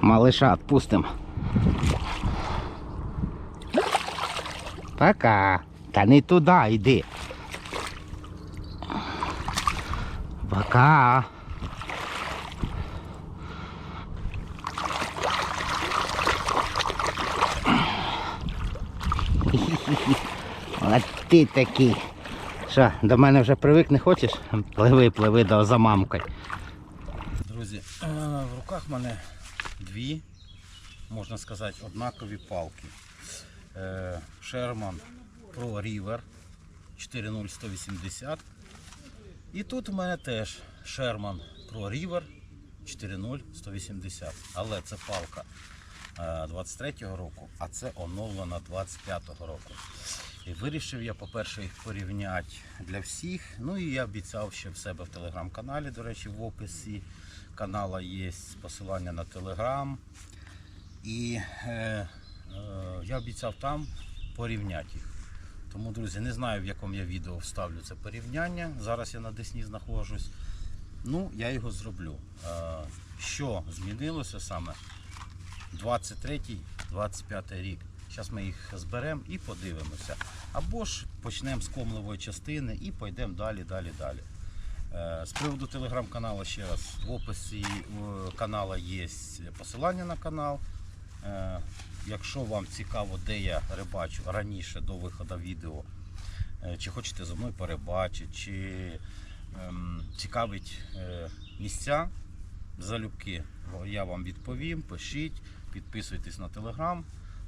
Малыша отпустим. Пока. Та не туди йди. Пока. От ти такий. Що, до мене вже привик не хочеш? Пливи, пливи до замамкой. Друзі, е, в руках мене дві, можна сказати, однакові палки. Е, Sherman Pro River 40180. І тут у мене теж Sherman Pro River 40180. Але це палка е, 23-го року, а це оновлена 25-го року. І вирішив я, по-перше, їх порівняти для всіх. Ну і я обіцяв ще в себе в телеграм-каналі, до речі, в описі канала є посилання на телеграм. І е, е, я обіцяв там порівняти їх. Тому, друзі, не знаю, в якому я відео вставлю це порівняння. Зараз я на Десні знаходжусь. Ну, я його зроблю. Е, що змінилося саме 23-25 рік. Зараз ми їх зберемо і подивимося. Або ж почнемо з комлевої частини і пойдемо далі, далі, далі. Е, З приводу телеграм-каналу ще раз в описі е, каналу є посилання на канал. Е, Якщо вам цікаво, де я рибачу раніше до виходу відео, чи хочете зі мною перебачити, чи ем, цікавить місця залюбки, я вам відповім, пишіть, підписуйтесь на телеграм.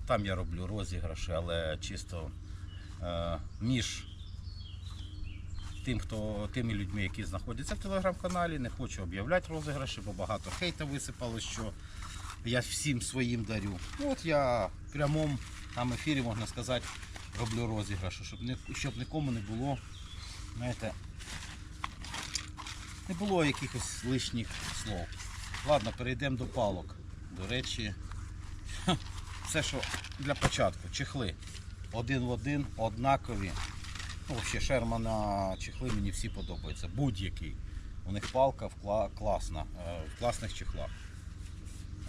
Там я роблю розіграші, але чисто між тим, хто, тими людьми, які знаходяться в телеграм-каналі. Не хочу об'являти розіграші, бо багато хейта висипало, що я всім своїм дарю. Ну, От я в прямому ефірі, можна сказати, роблю розіграші, щоб, не, щоб нікому не було, знаєте, не було якихось лишніх слов. Ладно, перейдемо до палок. До речі, все, що для початку, чехли. Один в один, однакові. Ну, взагалі, Шермана чехли мені всі подобаються. Будь-який. У них палка вкла- класна, е, в класних чехлах.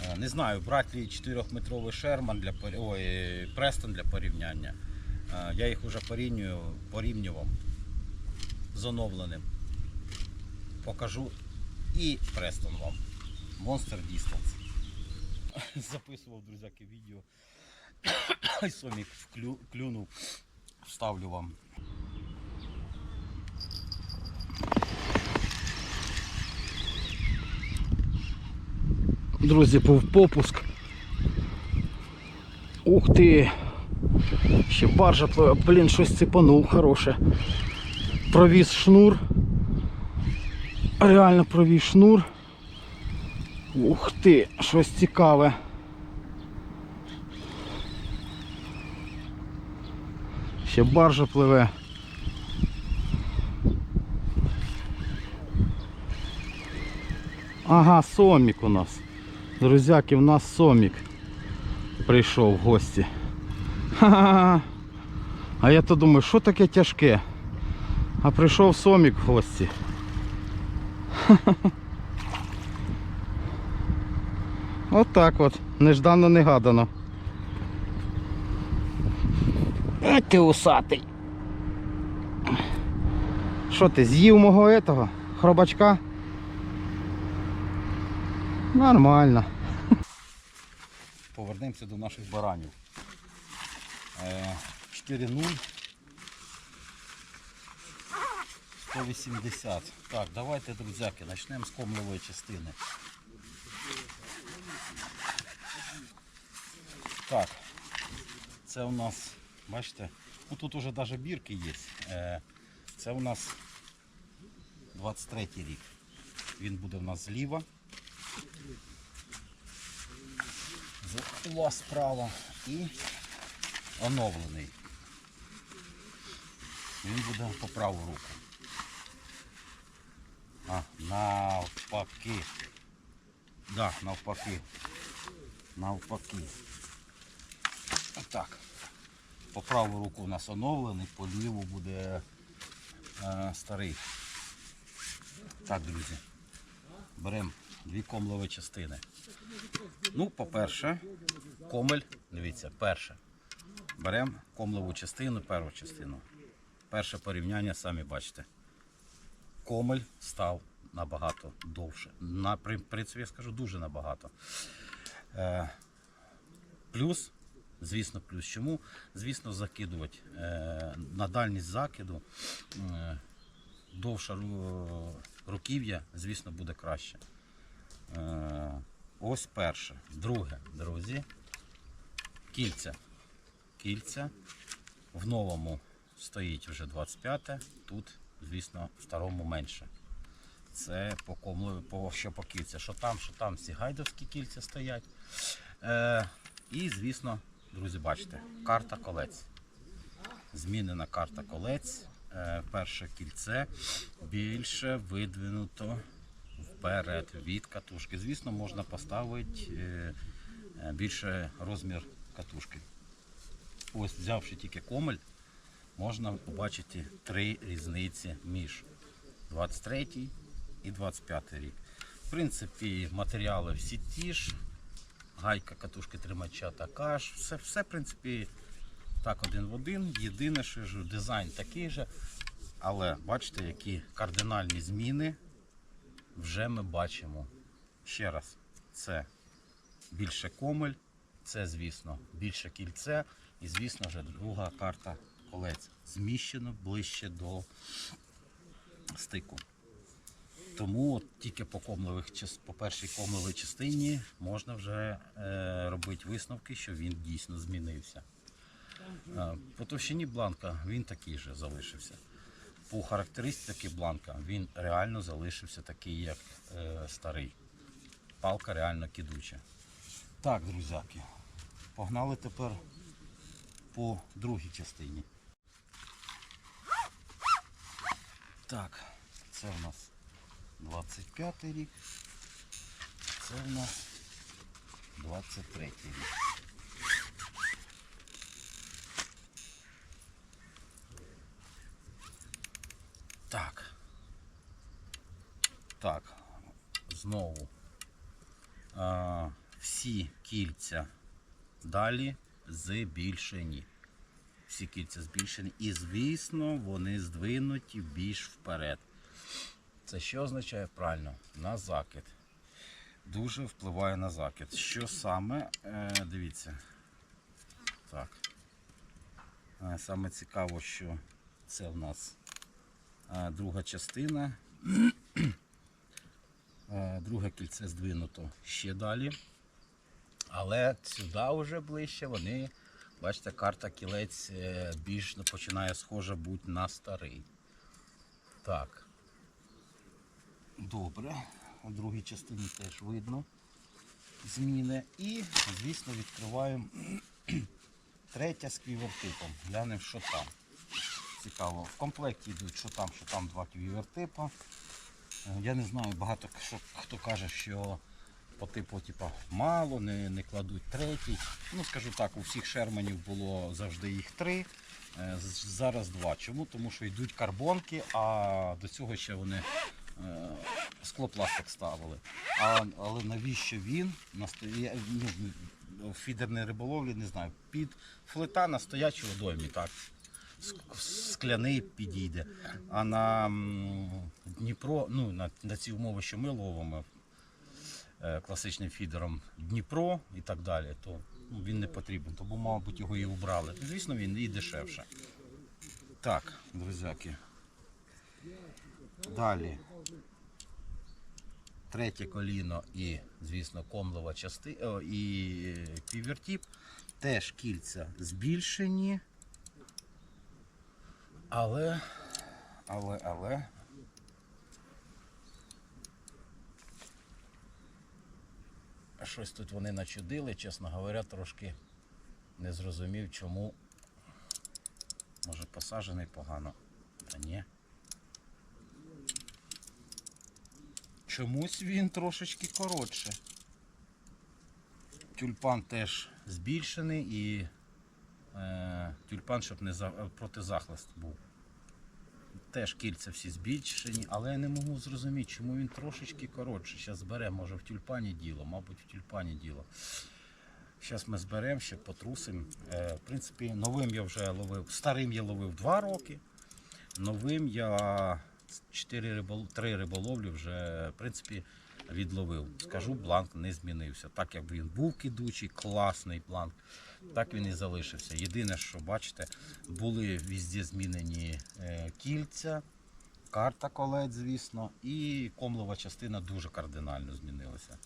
Е, Не знаю, брати ли 4-метровий Шерман для ой, Престон для порівняння. Е, Я їх вже порівнюю, порівнював з оновленим. Покажу і Престон вам. Monster Distance. Записував, друзяки, відео. Сомік клюнув. Вставлю вам. Друзі, був попуск. Ух ти! Ще баржа, пливе. блін, щось цепанув хороше. Провіз шнур. Реально провіз шнур. Ух ти, щось цікаве. Ще баржа пливе. Ага, сомік у нас. Друзяки, в нас сомік прийшов в гості. Ха-ха-ха. А я то думаю, що таке тяжке? А прийшов сомік в гості. Ха-ха-ха. От так от, неждано негадано. А ти усатий. Що ти, з'їв мого этого хробачка? Нормально. Повернемося до наших баранів. Е, 4-0. 180. Так, давайте, друзяки, почнемо з комлевої частини. Так, це у нас, бачите, ну тут уже навіть бірки є. Е, це у нас 23 рік. Він буде в нас зліва. Зула справа і оновлений. Він буде по праву руку. А, навпаки. Да, навпаки. Навпаки. Отак. По праву руку у нас оновлений, по ліву буде е, старий. Так, друзі. Беремо дві комлові частини. Ну, по-перше, комель, дивіться, перше. Беремо комлову частину, першу частину. Перше порівняння, самі бачите. Комель став набагато довше. На при- принципі, я скажу дуже набагато. Е, плюс, звісно, плюс чому? Звісно, закидувати е, на дальність закиду. Е, довша руків'я, звісно, буде краще. Е, ось перше. Друге, друзі. Кільця. Кільця. В новому стоїть вже 25, тут, звісно, в старому менше. Це по по, що по кільця. Що там, що там, всі гайдовські кільця стоять. Е, і, звісно, друзі, бачите, карта колець. Змінена карта колець. Е, перше кільце більше видвинуто вперед від катушки. Звісно, можна поставити е, е, більше розмір катушки. Ось взявши тільки комель, можна побачити три різниці між 23 і 25 рік. В принципі, матеріали всі ті ж, гайка катушки тримача така ж, все, все в принципі так один в один. Єдине, що ж дизайн такий же. Але бачите, які кардинальні зміни вже ми бачимо. Ще раз, це більше комель, це, звісно, більше кільце, і, звісно вже друга карта колець. Зміщено ближче до стику. Тому от тільки по комлевих час- по першій комлевій частині можна вже е, робити висновки, що він дійсно змінився. По товщині бланка він такий же залишився. По характеристиці бланка він реально залишився такий, як е, старий. Палка реально кидуча. Так, друзяки, погнали тепер по другій частині. Так, це в нас 25 рік. Це в нас 23 рік. Так. Так. Знову. А, всі кільця далі збільшені. Всі кільця збільшені. І, звісно, вони здвинуті більш вперед. Це що означає правильно? На закид. Дуже впливає на закид. Що саме? Е, дивіться. Так. Е, саме цікаво, що це в нас е, друга частина. Друге кільце здвинуто ще далі. Але сюди вже ближче вони, бачите, карта кілець більш починає схожа бути на старий. Так. Добре. У другій частині теж видно зміни. І, звісно, відкриваємо третя з квівертипом. Глянемо, що там. Цікаво. В комплекті йдуть, що там, що там два квівертипа. Е, Я не знаю, багато що, хто каже, що по типу типу, мало, не, не кладуть третій. Ну, скажу так, у всіх шерманів було завжди їх три. е, Зараз два. Чому? Тому що йдуть карбонки, а до цього ще вони склопластик ставили. А, але навіщо він настоя... ну, в фідерній риболовлі, не знаю, під флета на стоячій водоймі, так. Скляний підійде. А на Дніпро, ну, на, на ці умови, що ми ловимо е, класичним фідером Дніпро і так далі, то ну, він не потрібен. Тому, мабуть, його і убрали. Звісно, він і дешевше. Так, друзяки. Далі. Третє коліно і, звісно, комлова частина і півертіп. Теж кільця збільшені. Але, але, але. Щось тут вони начудили, чесно говоря, трошки не зрозумів, чому. Може посаджений погано. Та ні. Чомусь він трошечки коротше. Тюльпан теж збільшений і е, тюльпан, щоб не за, протизахлист був. теж кільця всі збільшені, але я не можу зрозуміти, чому він трошечки коротший. Зараз зберемо, може в тюльпані діло, мабуть, в тюльпані діло. Зараз ми зберемо, ще потрусимо. Е, в принципі, новим я вже ловив, старим я ловив 2 роки. Новим я 4 рибол... 3 риболовлі вже в принципі, відловив. Скажу, бланк не змінився. Так як він був кидучий, класний бланк, так він і залишився. Єдине, що бачите, були везде змінені е, кільця, карта колець, звісно, і комлова частина дуже кардинально змінилася.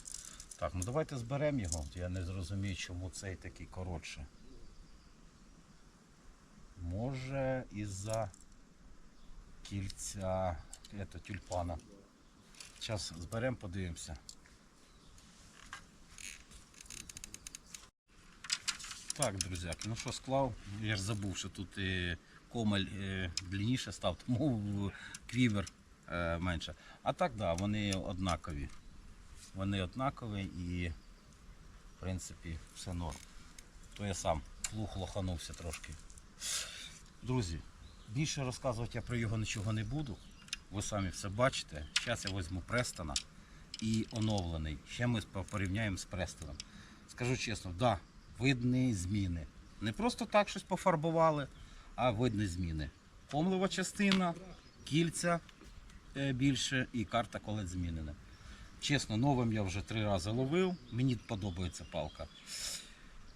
Так, ну давайте зберемо його. Я не зрозумію, чому цей такий коротший. Може із-за кільця ето, тюльпана. Зараз зберемо, подивимося. Так, друзяки, ну що склав? Я ж забув, що тут і комель е, длинніше став, тому квівер е, менше. А так, да, вони однакові. Вони однакові і, в принципі, все норм. То я сам плуг лоханувся трошки. Друзі, більше розказувати я про його нічого не буду. Ви самі все бачите. Зараз я візьму Престона і оновлений. Ще ми порівняємо з Престоном. Скажу чесно, да, видні зміни. Не просто так щось пофарбували, а видні зміни. Комлива частина, кільця е, більше і карта колець змінена. Чесно, новим я вже три рази ловив. Мені подобається палка.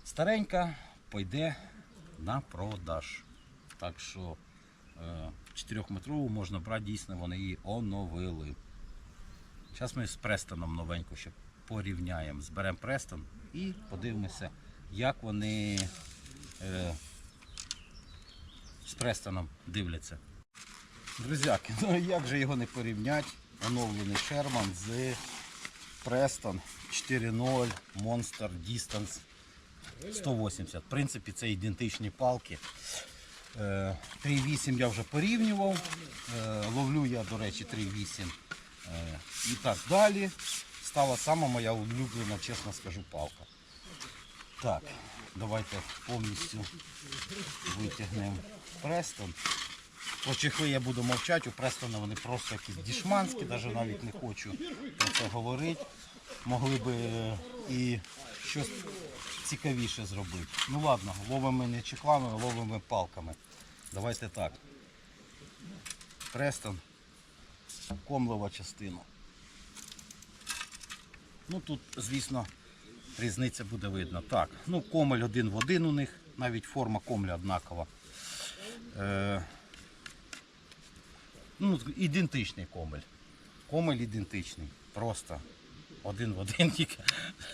Старенька пойде на продаж. Так що 4-метрову можна брати, дійсно вони її оновили. Зараз ми з Престоном новенько ще порівняємо. Зберемо Престон і подивимося, як вони е, з Престоном дивляться. Друзяки, ну як же його не порівняти? Оновлений Шерман з Престон 4.0 Monster Distance 180. В принципі, це ідентичні палки. Е, 3.8 я вже порівнював. Е, Ловлю я, до речі, 3.8 е, і так далі. Стала сама моя улюблена, чесно скажу, палка. Так, давайте повністю витягнемо Престон. Про чехли я буду мовчати, у Престона вони просто якісь дішманські, навіть навіть не хочу про це говорити. Могли би е, і щось цікавіше зробити. Ну ладно, ловимо не чехлами, а ловимо палками. Давайте так. Престон, комлова частина. Ну тут, звісно, різниця буде видно. Так, ну комель один в один у них, навіть форма комля однакова. Е, ну, ідентичний комель. Комель ідентичний. Просто один в один тільки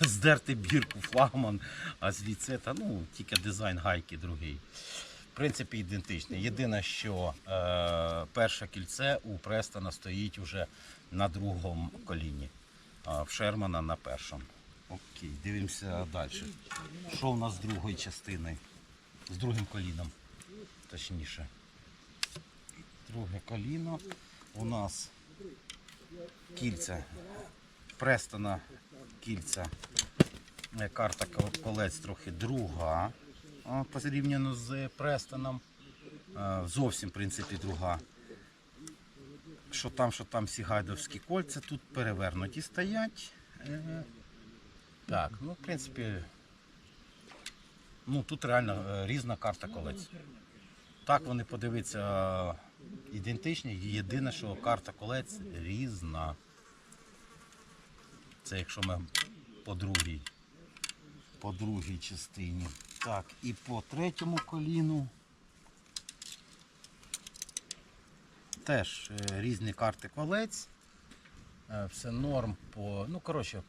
здерти бірку флагман, а звідси та, ну, тільки дизайн гайки другий. В принципі, ідентичний. Єдине, що е, перше кільце у Престона стоїть вже на другому коліні, а в Шермана на першому. Окей, дивимося далі. Що в нас з другої частини? З другим коліном. Точніше. Друге коліно. У нас кільця. Престона кільця. Е, Карта колець трохи друга. Порівняно з Престоном. Е, Зовсім, в принципі, друга. Що там, що там сігайдовські кольця тут перевернуті стоять. Е, Так, ну, в принципі, ну тут реально різна карта колець. Так вони подивиться ідентичні. Єдине, що карта колець різна. Це якщо ми по другій, по другій частині. Так, і по третьому коліну. Теж е, різні карти колець. Е, Все норм по. Ну, коротше,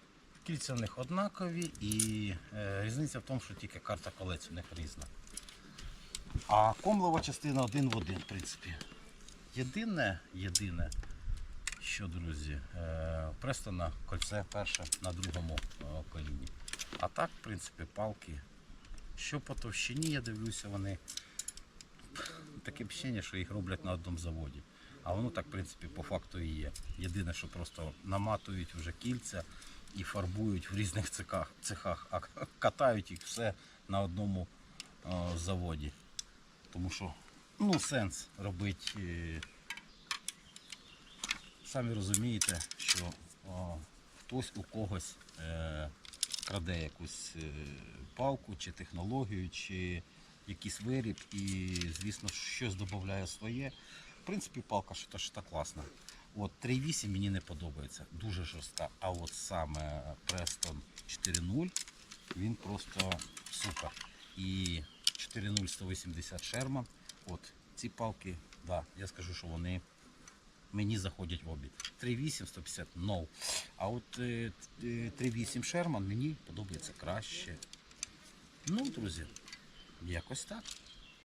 кільця в них однакові і е, різниця в тому, що тільки карта колець у них різна. А комлова частина один в один, в принципі. Єдине, єдине, що, друзі, е, Престона кольце перше на другому е, коліні. А так, в принципі, палки. Що по товщині, я дивлюся, вони таке впечатлення, що їх роблять на одному заводі. А воно так, в принципі, по факту і є. Єдине, що просто наматують вже кільця і фарбують в різних цехах, цехах а катають їх все на одному е, заводі. Тому що ну, сенс робити самі розумієте, що о, хтось у когось е, краде якусь е, палку чи технологію, чи якийсь виріб, і, звісно, щось додає своє. В принципі, палка що та, класна. От 3.8 мені не подобається, дуже жорстка. А от саме Preston 4.0 він просто супер. І 4.0 180 Sherman. От ці палки, да, я скажу, що вони мені заходять в обід. 3.8 150 no. А от е, т- е, 3.8 Sherman мені подобається краще. Ну, друзі, якось так.